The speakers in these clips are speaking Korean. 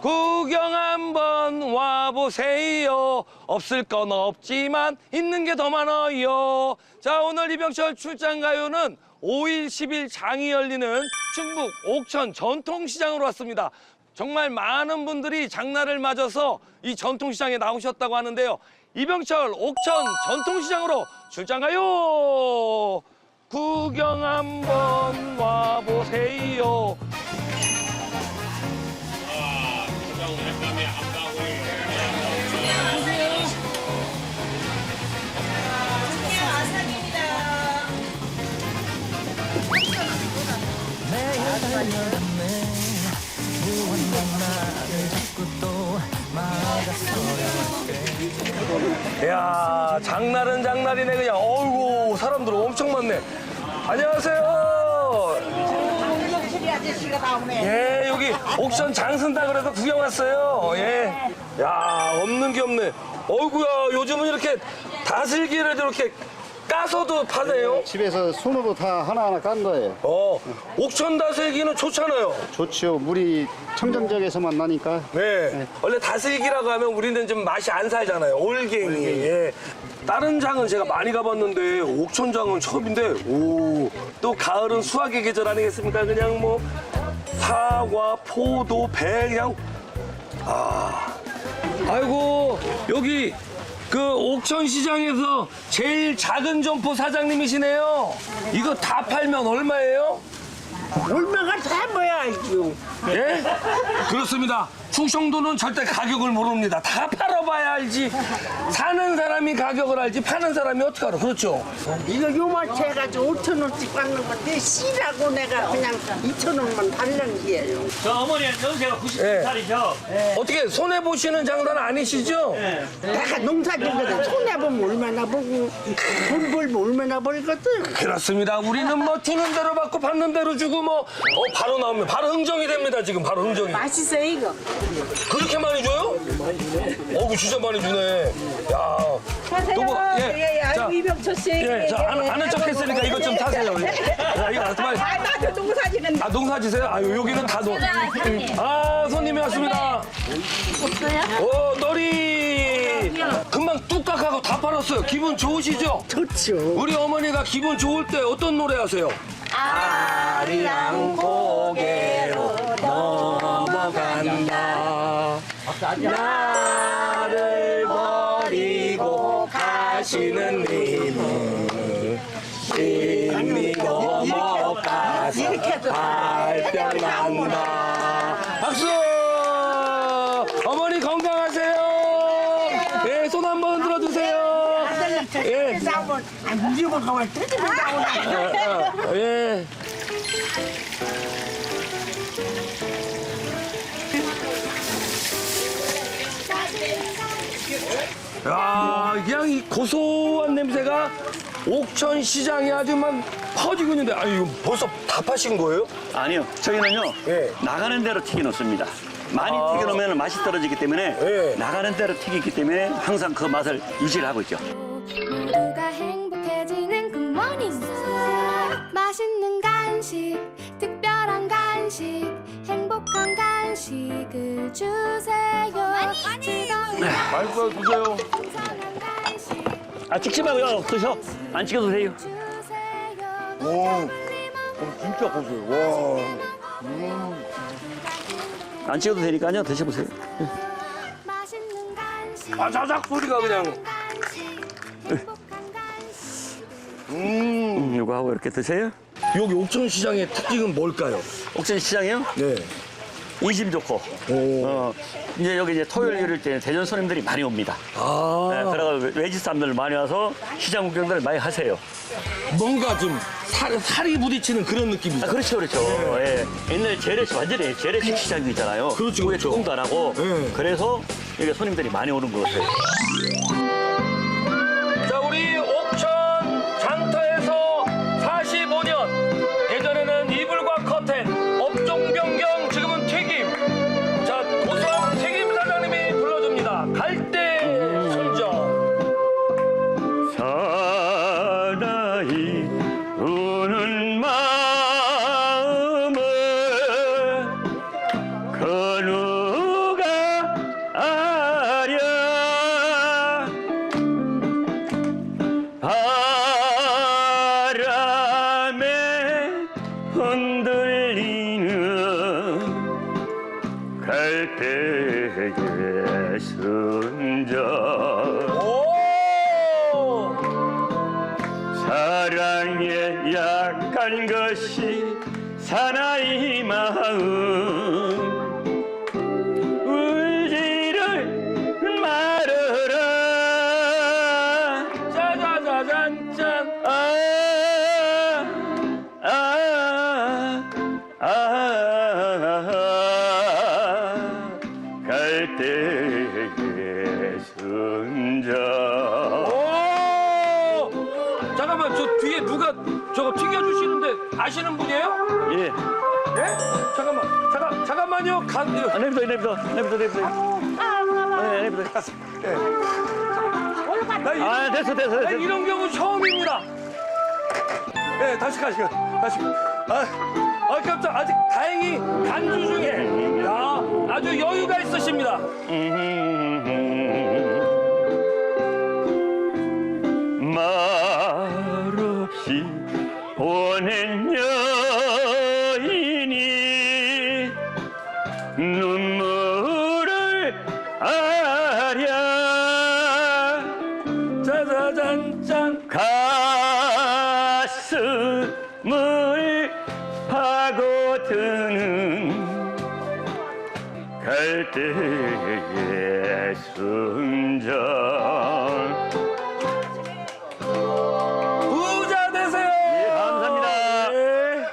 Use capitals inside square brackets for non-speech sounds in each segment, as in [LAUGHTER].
구경 한번 와보세요. 없을 건 없지만 있는 게 더 많아요. 자, 오늘 이병철 출장 가요는 5일, 10일 장이 열리는 충북 옥천 전통시장으로 왔습니다. 정말 많은 분들이 장날을 맞아서 이 전통시장에 나오셨다고 하는데요. 이병철 옥천 전통시장으로 출장 가요. 구경 한번 와보세요. 나오네. 예 여기 옥션 장선다 그래서 구경 왔어요 예 야 없는 게 없네 어이구야 요즘은 이렇게 다슬기를 이렇게 까서도 파네요 집에서 손으로 다 하나하나 깐 거예요. 어 옥천 다슬기는 좋잖아요 좋죠. 물이 청정지역에서만 나니까. 네. 원래 다슬기라고 하면 우리는 좀 맛이 안 살잖아요. 올갱이. 예. 다른 장은 제가 많이 가봤는데 옥천장은 처음인데 오. 또 가을은 수확의 계절 아니겠습니까? 그냥 뭐 사과, 포도, 배 그냥 아. 아이고 여기 그 옥천 시장에서 제일 작은 점포 사장님이시네요. 이거 다 팔면 얼마예요? 얼마가 다 뭐야, 이거. 예? 그렇습니다. 충청도는 절대 가격을 모릅니다. 다 팔아봐야 알지. 사는 사람이 가격을 알지 파는 사람이 어떻게 알아? 그렇죠. 이거 요만치 해가지고 5천 원씩 받는 건데 씨라고 내가 그냥 2천 원만 달라는 게요. 저 어머니 연세가 90살이죠. 어떻게 손해 보시는 장사는 아니시죠? 내가 농사 짓거든 손해 보면 얼마나 보고 돈 벌면 얼마나 벌거든. 그렇습니다. 우리는 뭐 주는 대로 받고 받는 대로 주고 뭐 어, 바로 나오면 바로 흥정이 됩니다. 지금 바로 흥정이. 맛있어 이거. 그렇게 많이 줘요? 어우 진짜 많이 주네. 야. 누구? 예, 예. 예, 자, 아이고 이병철 씨. 예, 자 아는, 아는 척 했으니까 이것 좀 사세요. 예. 야, 이거. 빨리. 아, 나도 농사 짓는 아 농사 지세요? 아유 여기는 다 농. 아 손님이 왔습니다. 오 너리. 금방 뚝딱하고 다 팔았어요. 기분 좋으시죠? 좋죠. 우리 어머니가 기분 좋을 때 어떤 노래 하세요? 아리랑 고개로 넘어간다. 나를 버리고 가시는 님은 이미 넘어가서 발병난다. 박수! 어머니 건강하세요. 예, 손 한번 들어주세요. 예. 싸우면 아 무조건 가만 나오나. 아, 예. 야, 그냥 이 고소한 냄새가 옥천 시장에 아주 막 퍼지고 있는데, 아유, 이거 벌써 다 파신 거예요? 아니요, 저희는요 예. 나가는 대로 튀겨 놓습니다. 많이 아. 튀겨 놓으면 맛이 떨어지기 때문에 예. 나가는 대로 튀기기 때문에 항상 그 맛을 유지를 하고 있죠. 간식 특별한 간식 행복한 간식을 주세요 즐거운 말고 드세요. 신선한 간식 아 찍지 말고요, 드셔. 안 찍어도 돼요. 주세요 오, 진짜 고소해요. 안 찍어도 되니까요, 드셔보세요. 맛있는 간식 와, 아자작 소리가 그냥. 간식 행복한 간식 음, 이거 하고 이렇게 드세요. 여기 옥천 시장의 특징은 뭘까요? 옥천 시장이요? 네. 인심 좋고. 어, 이제 여기 이제 토요일 일요일 때 대전 손님들이 많이 옵니다. 아, 네, 그래서 외지 사람들 많이 와서 시장 구경들을 많이 하세요. 뭔가 좀 살, 살이 부딪히는 그런 느낌이죠. 아, 그렇죠, 그렇죠. 예. 옛날에 재래식, 완전히 재래식 시장이 있잖아요. 그렇죠, 그게 그렇죠. 조금도 안 하고. 예. 그래서 여기 손님들이 많이 오는 것 같아요. 아시는 분이에요? 예. 예? 잠깐만, 잠깐, 잠깐만요. 가, 이거. 아, 내비둬, 내비둬, 내비둬, 내비둬. 네, 내비둬. 나, 이, 아, 됐어, 됐어, 나 됐어. 이런 경우 처음입니다. 예, 다시 가시죠. 다시. 아, 아, 깜짝. 아직 다행히 간주 중에. 야, 아주 여유가 있으십니다. 말없이 갈대의 순정 부자 되세요. 예, 감사합니다. 예.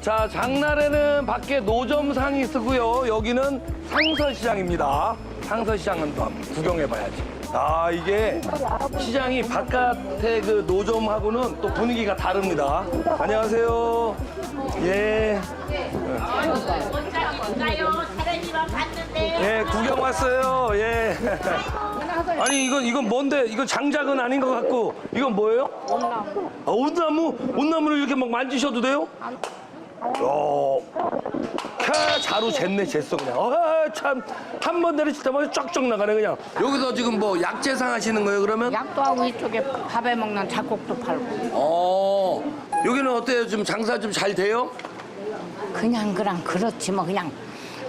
자, 장날에는 밖에 노점상이 쓰고요. 여기는 상서시장입니다. 상서시장은 또 한번 구경해 봐야지. 아, 이게 시장이 바깥에 그 노점하고는 또 분위기가 다릅니다. 안녕하세요. 예. 예, 구경 왔어요. 예. [LAUGHS] 아니 이건 이건 뭔데? 이건 장작은 아닌 것 같고 이건 뭐예요? 온나무. 아, 온나무? 온나무를 이렇게 막 만지셔도 돼요? 야, 캬, 자루 쟀네 쟀어 그냥. 아, 참 한 번 내리칠 때마다 쫙쫙 나가네 그냥. 여기서 지금 뭐 약재상 하시는 거예요 그러면? 약도 하고 이쪽에 밥에 먹는 잡곡도 팔고 어. 여기는 어때요? 지금 장사 좀 잘 돼요? 그냥 그냥 그렇지 뭐 그냥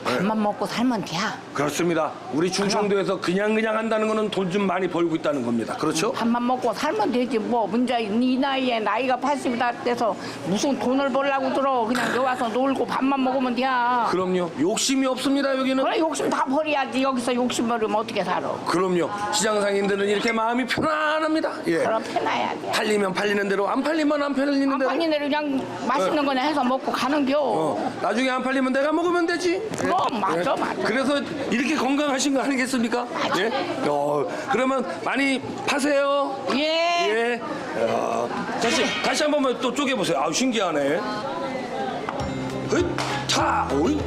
밥만 먹고 살면 돼 그렇습니다. 우리 충청도에서 그냥 그냥 한다는 거는 돈 좀 많이 벌고 있다는 겁니다. 그렇죠? 밥만 먹고 살면 되지 뭐 문제 이 나이에 나이가 80이다 돼서 무슨 돈을 벌라고 들어 그냥 여기 와서 놀고 밥만 먹으면 돼 그럼요. 욕심이 없습니다 여기는. 그래 욕심 다 버려야지 여기서 욕심 버리면 어떻게 살아 그럼요. 시장 상인들은 이렇게 마음이 편안합니다. 예. 그럼 편해야 돼 팔리면 팔리는 대로 안 팔리면 안 팔리는 대로. 아니 내로 그냥 맛있는 거나 해서 먹고 가는 겨 어, 나중에 안 팔리면 내가 먹으면 되지. 예. 그럼 맞아 맞아 그래서 이렇게 건강하신 거 아니겠습니까? 예. 어, 그러면 많이 파세요. 예. 예. 야, 다시 다시 한 번만 또 쪼개 보세요. 아, 신기하네. 차, 오이.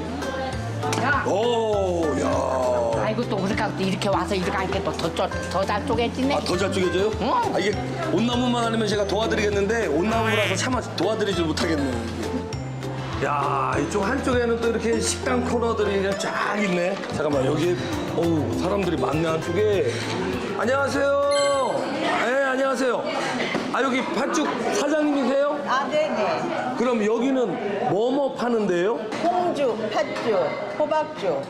야. 오, 야. 아이고 또 우리가 또 이렇게 와서 이렇게 하니까 또더잘 쪼개지네 아, 더 잘 쪼개져요? 응. 아, 이게 온나무만 아니면 제가 도와드리겠는데 온나무라서 차마 도와드리질 못하겠네. 야, 이쪽 한쪽에는 또 이렇게 식당 코너들이 그냥 쫙 있네. 잠깐만, 여기, 어우, 사람들이 많네, 한쪽에. 안녕하세요. 네, 안녕하세요. 아, 여기 팥죽 사장님이세요? 아, 네네. 그럼 여기는 뭐뭐 파는데요? 콩죽, 팥죽, 호박죽,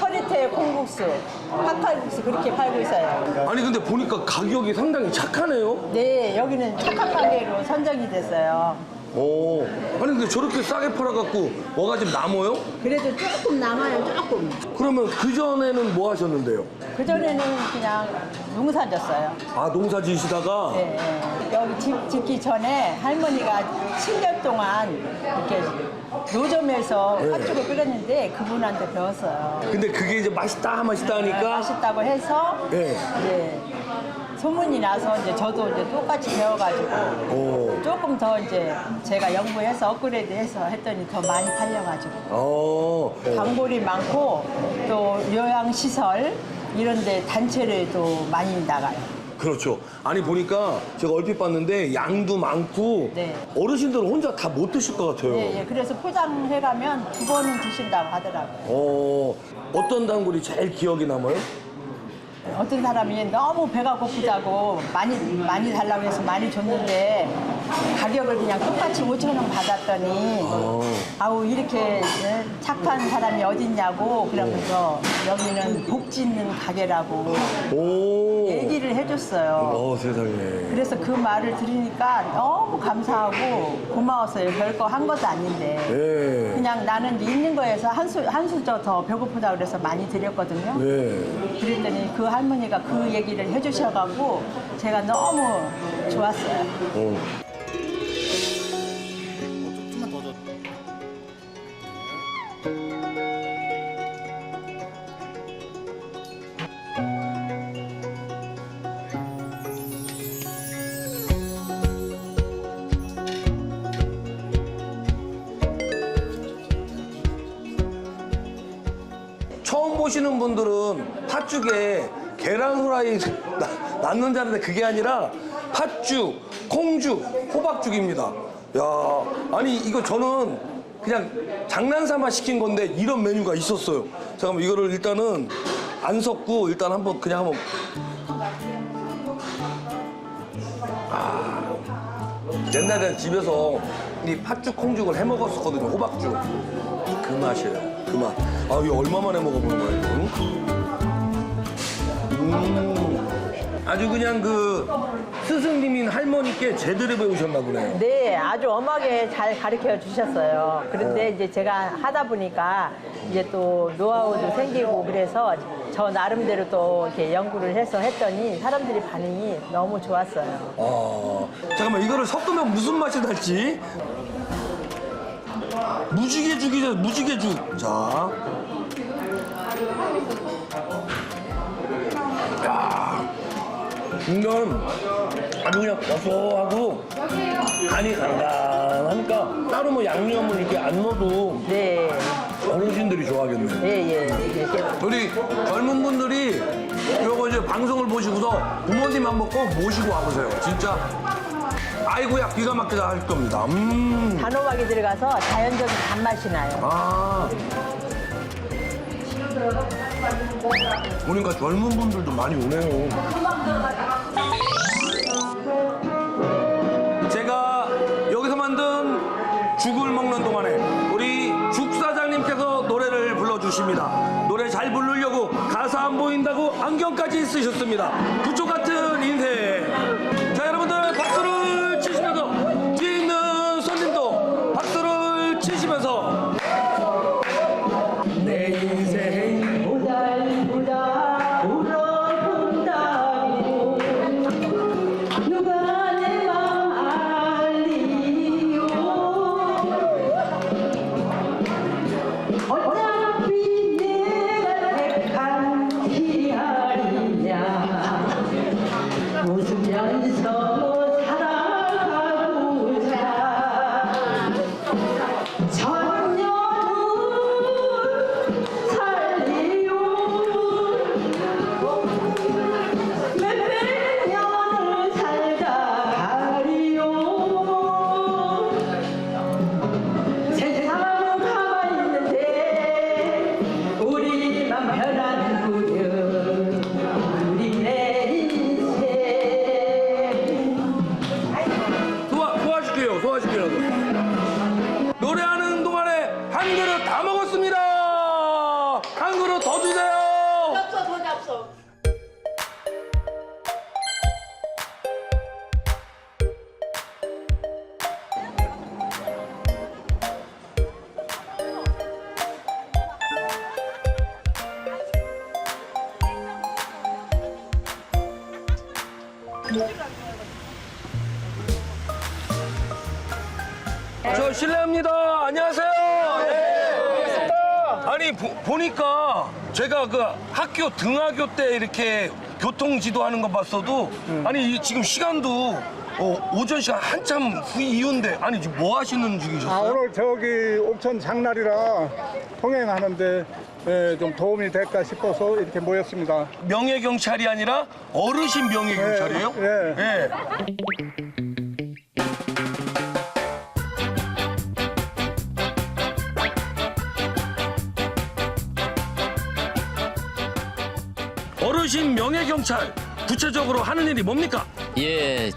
서리태 콩국수, 팥칼국수 그렇게 팔고 있어요. 아니, 근데 보니까 가격이 상당히 착하네요. 네, 여기는 착한 가게로 선정이 됐어요. 오. 아니, 근데 저렇게 싸게 팔아갖고 뭐가 좀 남아요? 그래도 조금 남아요, 조금. 그러면 그 전에는 뭐 하셨는데요? 그전에는 그냥 농사 졌어요. 아, 농사 지으시다가? 네, 네. 여기 집 짓기 전에 할머니가 7년 동안 이렇게 노점에서 네. 팥죽을 끓였는데 그분한테 배웠어요. 근데 그게 이제 맛있다, 맛있다 네, 하니까? 맛있다고 해서 네. 이제 소문이 나서 이제 저도 이제 똑같이 배워가지고 오. 조금 더 이제 제가 연구해서 업그레이드해서 했더니 더 많이 팔려가지고 어. 단골이 많고 또 요양시설 이런데 단체를 또 많이 나가요. 그렇죠. 아니, 보니까 제가 얼핏 봤는데 양도 많고 네. 어르신들은 혼자 다 못 드실 것 같아요. 예, 예. 그래서 포장해가면 두 번은 드신다고 하더라고요. 어, 어떤 단골이 제일 기억이 남아요? 어떤 사람이 너무 배가 고프다고 많이 많이 달라고 해서 많이 줬는데 가격을 그냥 똑같이 5천 원 받았더니 아우 이렇게 예, 착한 사람이 어딨냐고 그러면서 여기는 복지 있는 가게라고 오. 얘기를 해줬어요. 어 세상에. 그래서 그 말을 들으니까 너무 감사하고 고마웠어요. 별거 한 것도 아닌데. 네. 그냥 나는 있는 거에서 한 수 한 수저 더 배고프다 그래서 많이 드렸거든요. 네. 그랬더니 그 할머니가 그 얘기를 해주셔가지고 제가 너무 좋았어요. 어. 낳는 자는데 그게 아니라 팥죽, 콩죽, 호박죽입니다. 야, 아니 이거 저는 그냥 장난삼아 시킨 건데 이런 메뉴가 있었어요. 잠깐만 이거를 일단은 안 섞고 일단 한번 그냥 한번 아, 옛날에 집에서 이 팥죽 콩죽을 해 먹었었거든요. 호박죽. 그 맛이에요. 그 맛. 아, 이거 얼마 만에 먹어보는 거예요? 음. 아주 그냥 그 스승님인 할머니께 제대로 배우셨나 보네요. 네, 아주 엄하게 잘 가르쳐 주셨어요. 그런데 이제 제가 하다 보니까 이제 또 노하우도 생기고 그래서 저 나름대로 또 이렇게 연구를 해서 했더니 사람들이 반응이 너무 좋았어요. 아, 잠깐만 이거를 섞으면 무슨 맛이 날지? 무지개 죽이죠, 무지개 죽. 자. 이건 아주 그냥 고소하고 간이 간간하니까 따로 뭐 양념을 이렇게 안 넣어도 네, 어르신들이 좋아하겠네요. 예, 예. 이렇게 우리 젊은 분들이 이거 이제 방송을 보시고서 부모님 한번 꼭 모시고 와보세요. 진짜 아이고야 기가 막히다 할 겁니다. 음. 단호박이 들어가서 자연적인 단맛이 나요. 아. 보니까 젊은 분들도 많이 오네요. 제가 여기서 만든 죽을 먹는 동안에 우리 죽 사장님께서 노래를 불러주십니다. 노래 잘 부르려고 가사 안 보인다고 안경까지 쓰셨습니다. 같 먹었습니다. 한 그릇 더 주세요. 까 제가 그 학교 등하교 때 이렇게 교통 지도하는 거 봤어도 아니 이 지금 시간도 어, 오전 시간 한참 후 이후인데 아니 지금 뭐 하시는 아, 중이셨어요? 오늘 저기 옥천 장날이라 통행하는데 예, 좀 도움이 될까 싶어서 이렇게 모였습니다. 명예 경찰이 아니라 어르신 명예 경찰이에요? 예. 예. 어르신 명예경찰 구체적으로 하는 일이 뭡니까? 예,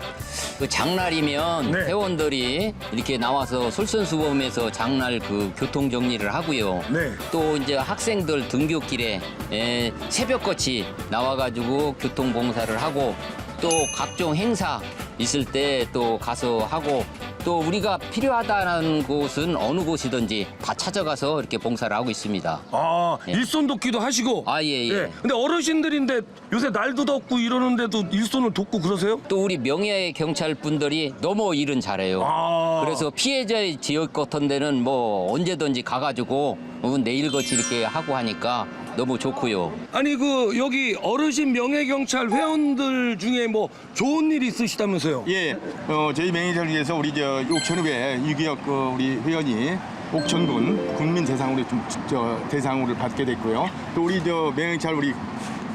그 장날이면 네. 회원들이 이렇게 나와서 솔선수범해서 장날 그 교통 정리를 하고요. 네. 또 이제 학생들 등교길에 예, 새벽같이 나와가지고 교통 봉사를 하고 또 각종 행사 있을 때 또 가서 하고 또 우리가 필요하다는 곳은 어느 곳이든지 다 찾아가서 이렇게 봉사를 하고 있습니다. 아 예. 일손 돕기도 하시고. 아, 예, 예. 근데 어르신들인데 요새 날도 덥고 이러는데도 일손을 돕고 그러세요? 또 우리 명예 경찰 분들이 너무 일은 잘해요. 아. 그래서 피해자 지역 같은 데는 뭐 언제든지 가가지고 어, 내일같이 이렇게 하고 하니까 너무 좋고요. 아니 그 여기 어르신 명예경찰 회원들 중에 뭐 좋은 일 있으시다면서요? 예, 어, 저희 매니저를 위해서 우리 저 옥천읍에 유기역 그 우리 회원이 옥천군 국민 대상으로 좀 저 대상으로 받게 됐고요. 또 우리 저 매경찰 우리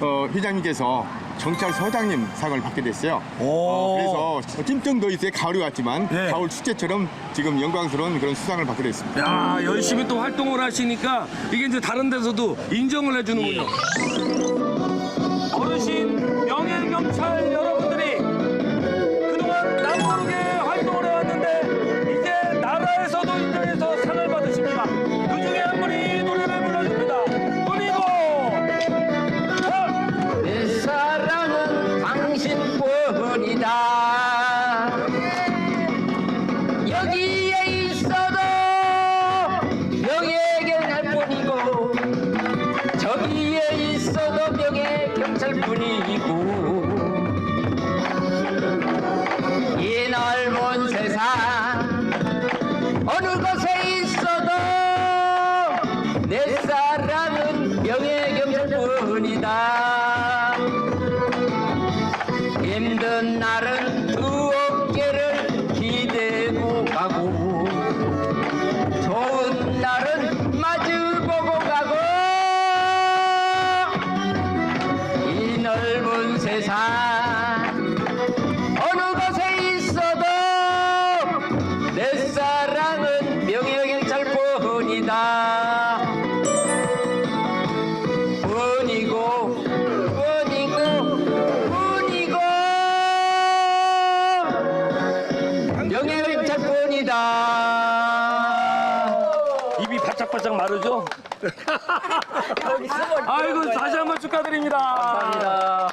어, 회장님께서 경찰서장님 상을 받게 됐어요. 오. 어, 그래서 찜통더위에 가을이 왔지만 네. 가을 축제처럼 지금 영광스러운 그런 수상을 받게 됐습니다. 야 열심히 또 활동을 하시니까 이게 이제 다른 데서도 인정을 해주는군요. 어르신 명예 경찰 여러분 명 [LAUGHS] 아이고 다시 한 번 축하드립니다. 감사합니다.